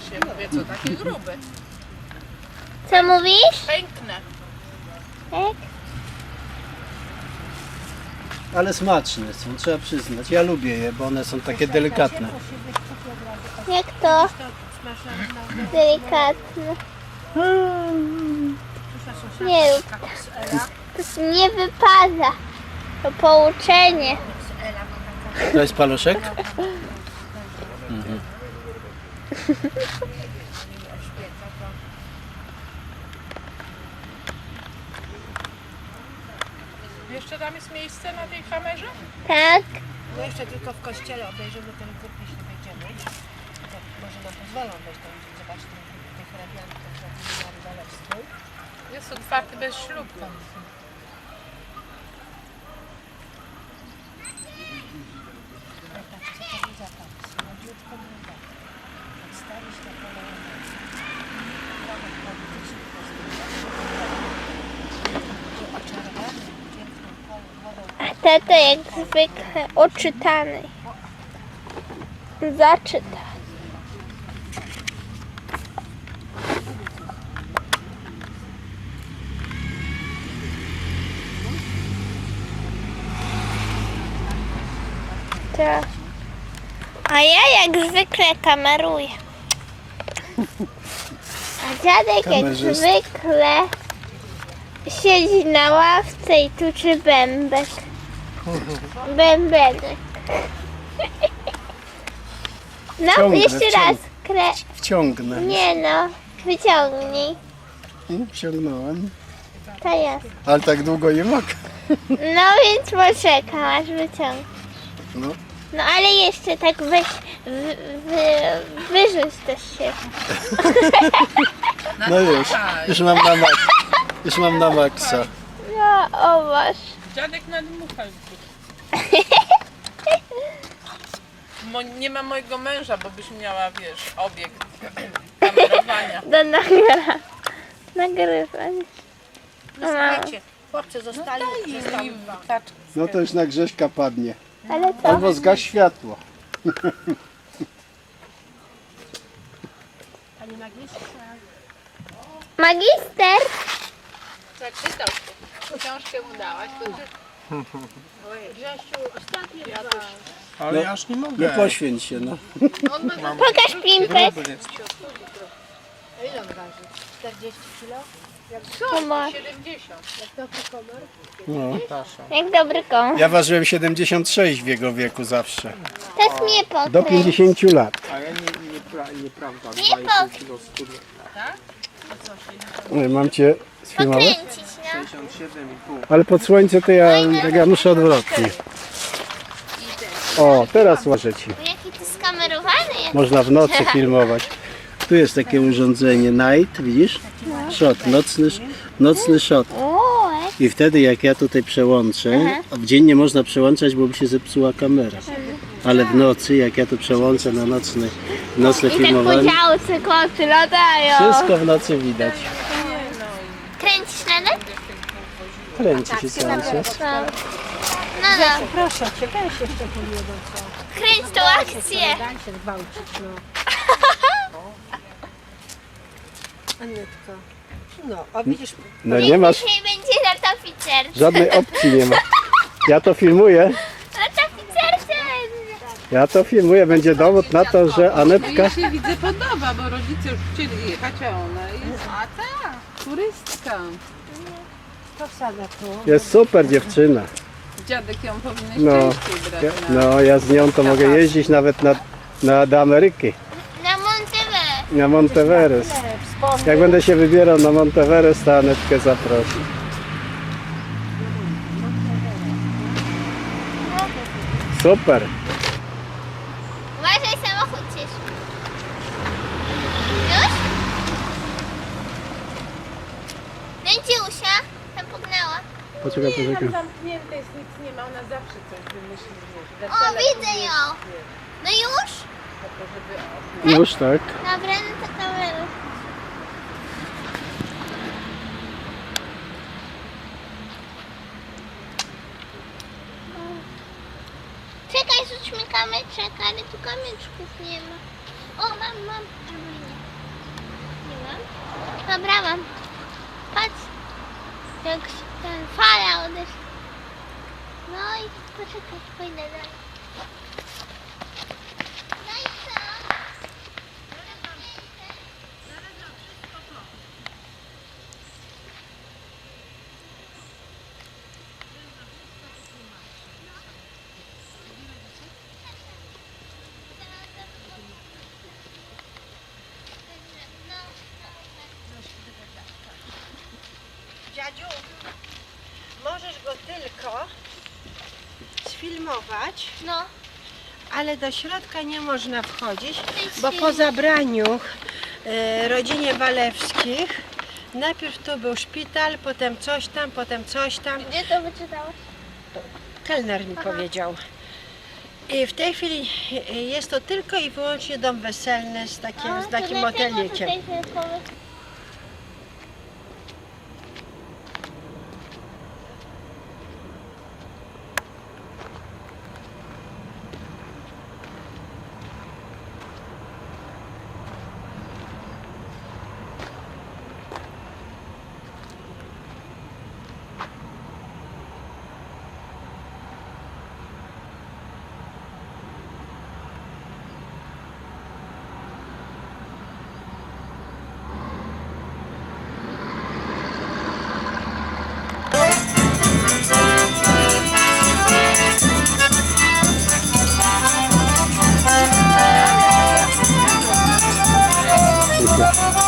się. Mówię, co taki gruby. Co mówisz? Piękne. Tak? Ale smaczne są, trzeba przyznać. Ja lubię je, bo one są takie delikatne. Jak to? Delikatne. Nie rób. To nie wypada. To pouczenie. To jest paluszek? Jeszcze tam jest miejsce na tej kamerze? Tak? No jeszcze tylko w kościele obejrzymy ten grób, jeśli wejdziemy. To może nam pozwolą wejść tam zobaczyć tych- hrabianków na tym. Jest otwarty bez ślubka. Patrzcie, co to był za tam. Słodziutko mruga. Przedstawić to kolejne. Program polityczny Gdzie oczarowany, piękną tata jak zwykle oczytany. Zaczyta. Tak. A ja jak zwykle kameruję. A dziadek jak Kamerzysta. zwykle siedzi na ławce i tuczy bębek. Bębenek. No, Ciągnę, jeszcze raz. Kre... Wciągnę. Nie no, wyciągnij. I Wciągnąłem. To jest. Ale tak długo nie mogę. No więc poczekam, aż wyciągnę. No. No ale jeszcze tak weź, wy, wy, wyrzuć też się. No już, już mam na maksa. Już mam na maksa. No, o masz. Dziadek nadmuchał. Mo, nie ma mojego męża, bo byś miała, wiesz, obiekt kamerowania. Do nagra... nagrywania. No słuchajcie, chłopcy zostali, zostały I dwa. kaczki. No to już na Grześka padnie. Ale co? Albo zgaś światło. Pani magistra. Magister? Zaczytał się. Książkę mu dałaś, to czy... Grzesiu, ostatnie dwa. Ale ja aż nie No mogę. poświęć się, no. On ma Pokaż pimpek. A ile on waży? 40 kilo? 70. Jak dobry komar? no. Tasza. Jak dobry koń. Ja ważyłem 76 w jego wieku zawsze. Teraz mnie pokręć. Do 50 lat. A ja nie, nie, pra, nieprawda. Nie 2,5 kilo studia. Nie, Mam cię sfilmować? Pokręcić, no. 67,5. Ale pod słońce to ja, tak ja muszę odwrotnie. O, teraz łażę ci. Jaki ty skamerowany jest. Można w nocy filmować. Tu jest takie urządzenie night, widzisz? Shot, nocny, nocny shot. O, I wtedy jak ja tutaj przełączę, a w dzień nie można przełączać, bo by się zepsuła kamera. Ale w nocy, jak ja tu przełączę na nocny, nocne I tak po filmowanie, działce koty latają. wszystko w nocy widać. Kręcisz na net? Kręci się cały czas. No. No, no. Proszę cię, weź jeszcze po jedną co. Kręć tą akcję. Daj się gwałcić, no. Anetko. No, a widzisz, No nie masz, Dzisiaj będzie latoficer. żadnej opcji nie ma. Ja to filmuję, Latoficercem. ja to filmuję, będzie dowód na to, że Anetka Mi się widzę podoba, bo rodzice już chcieli jechać, a ona jest a ta, turystka. To wsadzę tu. jest super dziewczyna. Dziadek ją powinien No, częściej brać ja, na... no ja z nią to mogę jeździć nawet na, na, do Ameryki, Na Monteverde. na Monteverest. Wspomnę. Jak będę się wybierał na Monteverest, to Anetkę zaprosi. Super. Uważaj, samochód cisz. Już? Będzie Usia. Tam Poczekaj, poczekaj. zamknięte jest, nic nie ma, ona zawsze coś wymyśli, wiesz, O, widzę ją. No już? Już tak. Dobra, no to kamerę. Czekaj, rzućmy kamyczek, ale tu kamyczków nie ma. O, mam, mam. Albo nie. Nie mam. Dobra, mam. Patrz. Jak ten fala odeszła. No i poczekaj, pójdę dalej. No i co? Dziadziu, możesz go tylko sfilmować, No. ale do środka nie można wchodzić, bo po zabraniu e, rodzinie Walewskich najpierw tu był szpital, potem coś tam, potem coś tam. Gdzie to wyczytałaś? Kelner mi powiedział. I w tej chwili e, jest to tylko i wyłącznie dom weselny z takim, z takim motelikiem. Michael.